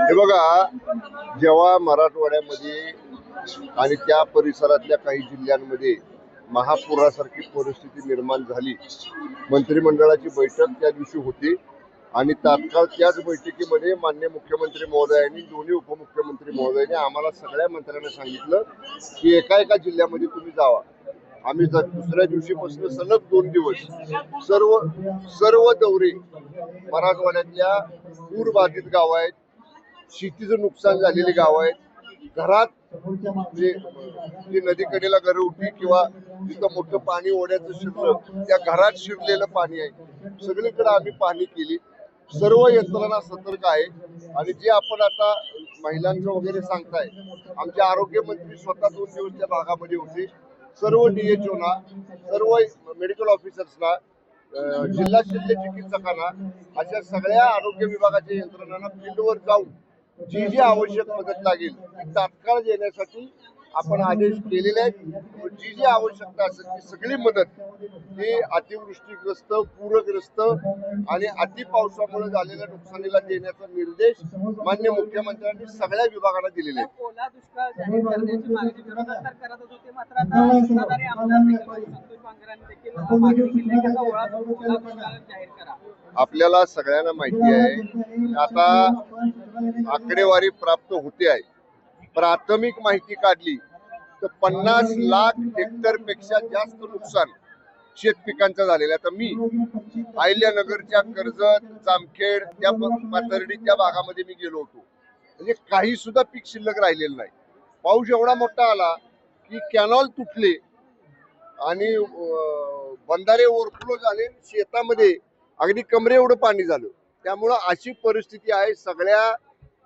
हे बघा जेव्हा मराठवाड्यामध्ये आणि त्या परिसरातल्या काही जिल्ह्यांमध्ये महापुरासारखी परिस्थिती निर्माण झाली मंत्रिमंडळाची बैठक त्या दिवशी होती आणि तात्काळ त्याच बैठकीमध्ये मान्य मुख्यमंत्री महोदयांनी दोन्ही उपमुख्यमंत्री महोदयांनी आम्हाला सगळ्या मंत्र्यांना सांगितलं की एका एका जिल्ह्यामध्ये तुम्ही जावा. आम्ही जर दुसऱ्या दिवशीपासून सलग दोन दिवस सर्व सर्व दौरे मराठवाड्यातल्या पूर बाधित गाव आहेत शेतीचं नुकसान झालेली गाव आहेत. घरात जे जी नदीकडेला घरं उठली किंवा जिथं मोठं पाणी ओढ्याचं शिरलं त्या घरात शिरलेलं पाणी आहे. सगळीकडे आम्ही पाहणी केली. सर्व यंत्रणा सतर्क आहे. आणि जे आपण आता महिलांचं वगैरे सांगताय आमचे आरोग्य मंत्री स्वतः दोन दिवस त्या भागामध्ये होते. सर्व डीएचओना सर्व मेडिकल ऑफिसर्सना जिल्हा शल्य चिकित्सकांना अशा सगळ्या आरोग्य विभागाच्या यंत्रणांना फील्डवर जाऊन जी जी आवश्यक मदत लागेल ती तात्काळ देण्यासाठी आपण आदेश केलेले आहेत. जी जी आवश्यकता असेल ती सगळी मदत ही अतिवृष्टीग्रस्त पूरग्रस्त आणि अति पावसामुळे झालेल्या नुकसानीला देण्याचा निर्देश मान्य मुख्यमंत्र्यांनी सगळ्या विभागांना दिलेले आपल्याला सगळ्यांना माहिती आहे आता आकडेवारी प्राप्त होते आहे. प्राथमिक माहिती काढली तर पन्नास लाख हेक्टरपेक्षा जास्त नुकसान शेत पिकांचं झालेलं आहे. आता मी अहिल्यानगरच्या कर्जत जामखेड त्या प- पाथर्डी त्या भागामध्ये मी गेलो होतो. म्हणजे काही सुद्धा पीक शिल्लक राहिलेलं नाही. पाऊस एवढा मोठा आला की कॅनॉल तुटले आणि बंधारे ओव्हरफ्लो झाले शेतामध्ये अगदी कमरे एवढं पाणी झालं. त्यामुळं अशी परिस्थिती आहे सगळ्या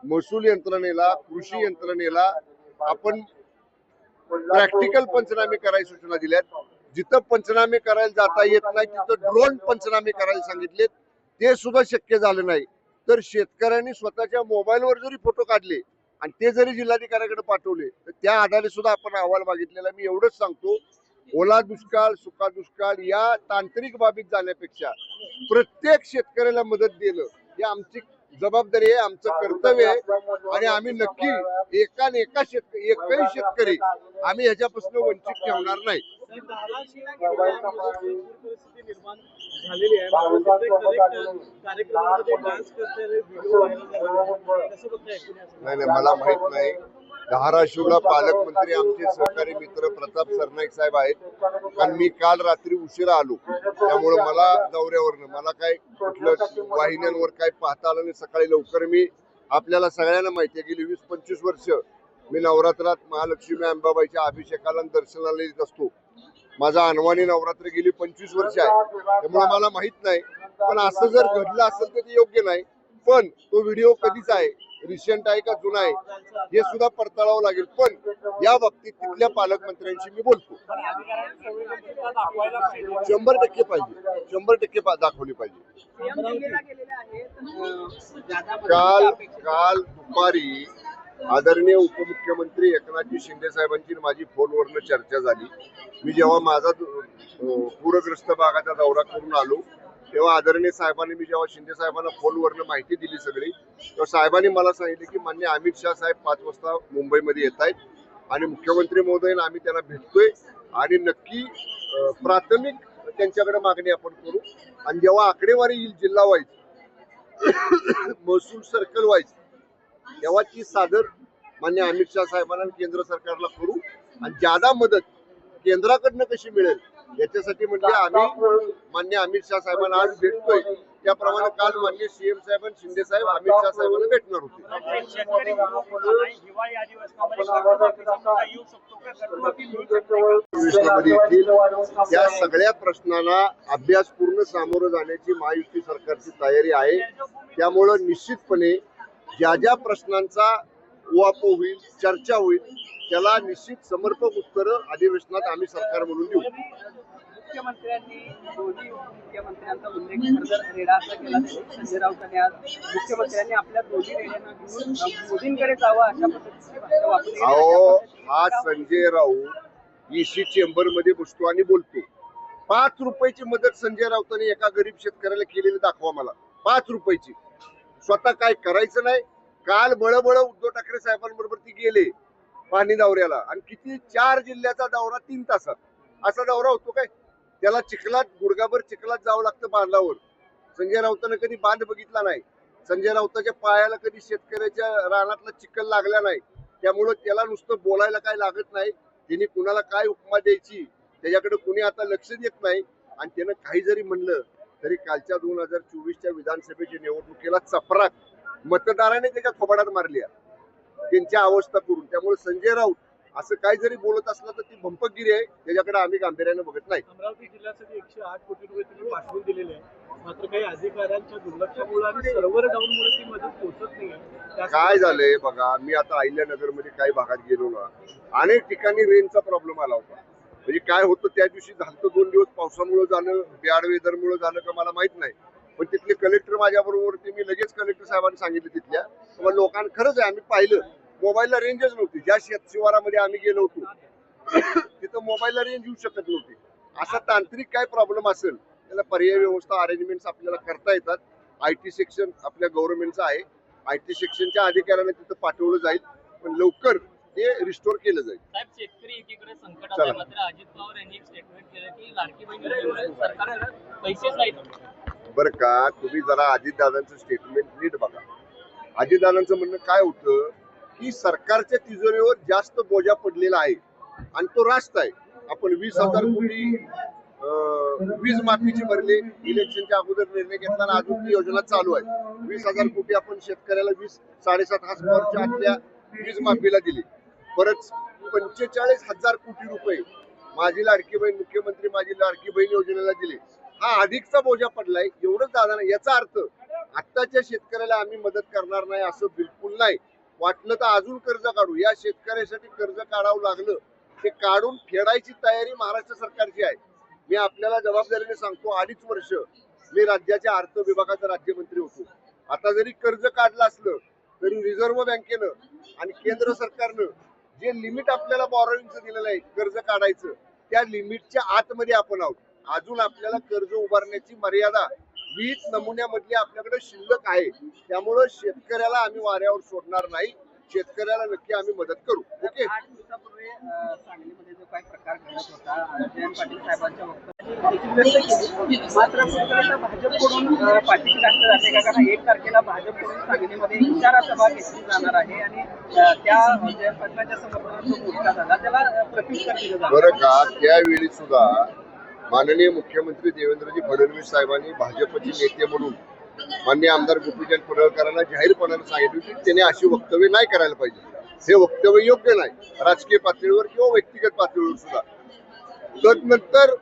महसूल यंत्रणेला कृषी यंत्रणेला आपण प्रॅक्टिकल पंचनामे करायची सूचना दिल्यात. जिथं पंचनामे करायला जाता येत नाही तिथं ड्रोन पंचनामे करायला सांगितलेत. ते सुद्धा शक्य झालं नाही. तर शेतकऱ्यांनी स्वतःच्या मोबाईलवर जरी फोटो काढले आणि ते जरी जिल्हाधिकाऱ्याकडे पाठवले तर त्या आधारे सुद्धा आपण अहवाल मागितलेला. मी एवढंच सांगतो ओला दुष्काळ सुका दुष्काळ या तांत्रिक बाबीत जाण्यापेक्षा प्रत्येक शेतकऱ्याला मदत देणं ही आमची जबाबदारी आहे आमचं कर्तव्य आहे. आणि आम्ही नक्की एका एका शेतकरी एकही शेतकरी आम्ही ह्याच्यापासून वंचित ठेवणार नाही नाही मला माहीत नाही. धाराशिवला पालकमंत्री आमचे सहकारी मित्र प्रताप सरनाईक साहेब आहेत. कारण मी काल रात्री उशिरा आलो. त्यामुळे मला दौऱ्यावरनं मला काय कुठलं वाहिन्यांवर काय पाहता आलं नाही. सकाळी लवकर मी आपल्याला सगळ्यांना माहिती आहे गेली वीस पंचवीस वर्ष मी नवरात्रात महालक्ष्मी अंबाबाईच्या अभिषेकाला दर्शनाला येत असतो. माझा अनवाणी नवरात्र गेली पंचवीस वर्ष आहे. त्यामुळे मला माहीत नाही. पण असं जर घडलं असेल तर ते योग्य नाही. पण तो व्हिडिओ कधीच आहे? रिसेंट आहे का जुना आहे हे सुद्धा पडताळावं लागेल. पण या बाबतीत तिथल्या पालकमंत्र्यांशी मी बोलतो. शंभर टक्के पाहिजे. शंभर टक्के दाखवली पाहिजे. काल काल दुपारी आदरणीय उपमुख्यमंत्री एकनाथजी शिंदे साहेबांची माझी फोनवरनं चर्चा झाली. मी जेव्हा माझा पूरग्रस्त भागाचा दौरा करून आलो तेव्हा आदरणीय साहेबांनी मी जेव्हा शिंदे साहेबांना फोनवरनं माहिती दिली सगळी तेव्हा साहेबांनी मला सांगितले की मान्य अमित शहा साहेब पाच वाजता मुंबईमध्ये येत आहेत आणि मुख्यमंत्री महोदयांना आम्ही त्यांना भेटतोय आणि नक्की प्राथमिक त्यांच्याकडे मागणी आपण करू. आणि जेव्हा आकडेवारी येईल जिल्हा वाईज महसूल सर्कल वाईज तेव्हा ती सादर मान्य अमित शहा साहेबांना आणि केंद्र सरकारला करू. आणि ज्यादा मदत केंद्राकडनं कशी मिळेल याच्यासाठी म्हणजे आम्ही मान्य अमित शहा साहेबांना आज भेटतोय. त्याप्रमाणे काल मान्य सीएम साहेब आणि शिंदे साहेब अमित शहा साहेबांना भेटणार होते. या सगळ्या प्रश्नांना अभ्यासपूर्ण सामोरं जाण्याची महायुती सरकारची तयारी आहे. त्यामुळं निश्चितपणे ज्या ज्या प्रश्नांचा उहापोह होईल चर्चा होईल त्याला निश्चित समर्पक उत्तरं अधिवेशनात आम्ही सरकार म्हणून देऊ. मुख्यमंत्र्यांनी दोन्ही उपमुख्यमंत्र्यांचा उल्लेख खरं रेडा असा केला. संजय राऊतांनी आज मुख्यमंत्र्यांनी आपल्या दोन्ही रेड्यांना घेऊन अं, मोदींकडे जावं अशा पद्धतीची भाषा वापरली. अहो अशा हा पद्धतीची संजय राऊत ईसी चेंबरमध्ये बसतो आणि बोलतो. पाच रुपयाची मदत संजय राऊतांनी एका गरीब शेतकऱ्याला केलेली दाखवा मला. पाच रुपयाची. स्वतः काय करायचं नाही? काल बळबळ उद्धव ठाकरे साहेबांबरोबर ती गेले. पाणी दौऱ्याला. आणि किती चार जिल्ह्याचा दौरा तीन तासात. असा दौरा होतो काय? त्याला चिखलात गुडघाभर चिखलात जावं लागतं बांधावर. संजय राऊतानं कधी बांध बघितला नाही. संजय राऊताच्या पायाला कधी शेतकऱ्याच्या रानातला चिखल लागला नाही. त्यामुळं त्याला नुसतं बोलायला काय लागत नाही. त्यांनी कुणाला काय उपमा द्यायची? त्याच्याकडे कुणी आता लक्ष देत नाही. आणि त्यानं काही जरी म्हणलं तरी कालच्या दोन हजार चोवीसच्या विधानसभेच्या निवडणुकीला चपराक. मतदाराने त्याच्या थोबाडात मारली आहे. त्यांची अवस्था करून. त्यामुळे संजय राऊत असं काय जरी बोलत असलं तर ती भंपकगिरी आहे. त्याच्याकडे आम्ही गांभीर्याने बघत नाही. अमरावती जिल्ह्यासाठी एकशे आठ कोटी रुपये तुम्ही पाठवून दिलेले आहे मात्र काही अधिकाऱ्यांच्या दुर्लक्षामुळे आणि सर्व्हर डाऊनमुळे ती मदत पोहोचत नाही काय झालंय बघा मी आता अहिल्यानगरमध्ये काही भागात गेलो ना अनेक ठिकाणी रेंजचा प्रॉब्लेम आला होता. म्हणजे काय होतं त्या दिवशी झालं दोन दिवस पावसामुळे झालं बॅड वेदरमुळे झालं का मला माहीत नाही. पण तिथले कलेक्टर माझ्या बरोबर ते मी लगेच कलेक्टर साहेबांनी सांगितलं तिथल्या. किंवा लोकांना खरंच आहे आम्ही पाहिलं. मोबाईलला रेंजच नव्हती. ज्या शेत शिवारामध्ये आम्ही गेलो होतो तिथं मोबाईलला रेंज येऊ शकत नव्हती. असा तांत्रिक काय प्रॉब्लेम असेल त्याला पर्याय व्यवस्था अरेंजमेंट आपल्याला करता येतात. आय टी सेक्शन आपल्या गव्हर्नमेंटचं आहे. आय टी सेक्शनच्या अधिकाऱ्यांना तिथं पाठवलं जाईल. पण लवकर ते रिस्टोर केलं जाईल. शेतकरी एकीकडे संकटात मात्र अजित पवार यांनी एक स्टेटमेंट केलं की लाडकी बहीण योजनेमुळे सरकार पैसेच नाहीत. बरं का तुम्ही जरा अजितदादांचं स्टेटमेंट नीट बघा. अजितदादांचं म्हणणं काय होतं? की सरकारच्या तिजोरीवर जास्त बोजा पडलेला आहे आणि तो रास्त आहे. आपण वीस हजार कोटी वीज माफीची भरले इलेक्शनच्या अगोदर निर्णय घेतला अजून ती योजना चालू आहे. वीस हजार कोटी आपण शेतकऱ्याला वीस साडेसात हजारच्या आतल्या वीज माफीला दिली. परत पंचेचाळीस हजार कोटी रुपये माझी लाडकी बहीण मुख्यमंत्री माझी लाडकी बहीण योजनेला दिले. हा अधिकचा बोजा पडलाय एवढंच दादा नाही याचा अर्थ आत्ताच्या शेतकऱ्याला आम्ही मदत करणार नाही असं बिलकुल नाही. वाटलं तर अजून कर्ज काढू. या शेतकऱ्यासाठी कर्ज काढावं लागलं ते काढून फेडायची तयारी महाराष्ट्र सरकारची आहे. मी आपल्याला जबाबदारीने सांगतो अडीच वर्ष मी राज्याच्या अर्थ विभागाचा राज्यमंत्री होतो. आता जरी कर्ज काढलं असलं तरी रिझर्व्ह बँकेनं आणि केंद्र सरकारनं जे लिमिट आपल्याला बॉरोइंगचं दिलेलं आहे कर्ज काढायचं त्या लिमिटच्या आतमध्ये आपण आहोत. अजून आपल्याला कर्ज उभारण्याची मर्यादा वीस नमुन्यामधली आपल्याकडे शिल्लक आहे. त्यामुळं शेतकऱ्याला आम्ही वाऱ्यावर सोडणार नाही. शेतकऱ्याला नक्की आम्ही मदत करू. ओके? एक तारखेला भाजपकडून सांगलीमध्ये इशारा सभा घेतली जाणार आहे आणि अं, त्या जयंत पाटलाच्या समर्थनात जो मोर्चा झाला. त्याला प्रत्युत्तर दिलं बरं का? त्यावेळी सुद्धा माननीय मुख्यमंत्री देवेंद्रजी फडणवीस साहेबांनी भाजपचे नेते म्हणून मान्य आमदार गोपीचंद पडळकरांना जाहीरपणाने सांगितलं की त्याने अशी वक्तव्य नाही करायला पाहिजे. हे वक्तव्य योग्य नाही. राजकीय पातळीवर किंवा व्यक्तिगत पातळीवर सुद्धा. तदनंतर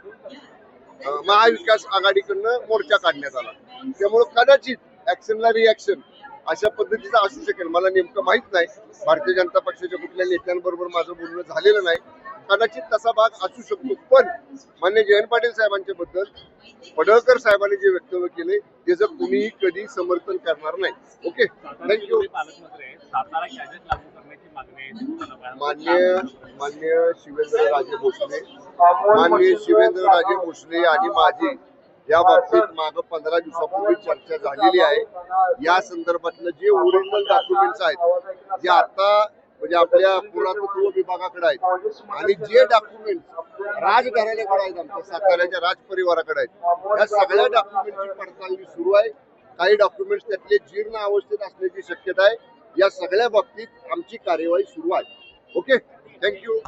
महाविकास आघाडीकडनं मोर्चा काढण्यात आला. त्यामुळे कदाचित ऍक्शनला रिॲक्शन अशा पद्धतीचा असू शकेल. मला नेमकं माहीत नाही. भारतीय जनता पक्षाच्या कुठल्या नेत्यांबरोबर माझं बोलणं झालेलं नाही. कदाचित तसा भाग असू शकतो. पण मान्य जयंत पाटील साहेबांच्या बद्दल पडळकर साहेबांनी जे वक्तव्य केले त्याचं कुणीही कधी समर्थन करणार नाही. Okay thank you? मान्य मान्य शिवेंद्र राजे भोसले. मान्य शिवेंद्र राजे भोसले आणि माझी या बाबतीत माग पंधरा दिवसापूर्वी चर्चा झालेली आहे. या संदर्भातलं जे ओरिजिनल डॉक्युमेंट्स आहेत जे आता म्हणजे आपल्या पुरातत्व विभागाकडे आहेत. आणि जे डॉक्युमेंट्स राजघराण्याकडे आहेत आमच्या साताऱ्याच्या राजपरिवाराकडे आहेत या सगळ्या डॉक्युमेंटची पडताळणी सुरू आहे. काही डॉक्युमेंट्स त्यातले जीर्ण अवस्थेत असण्याची शक्यता आहे. या सगळ्या बाबतीत आमची कार्यवाही सुरू आहे. Okay thank you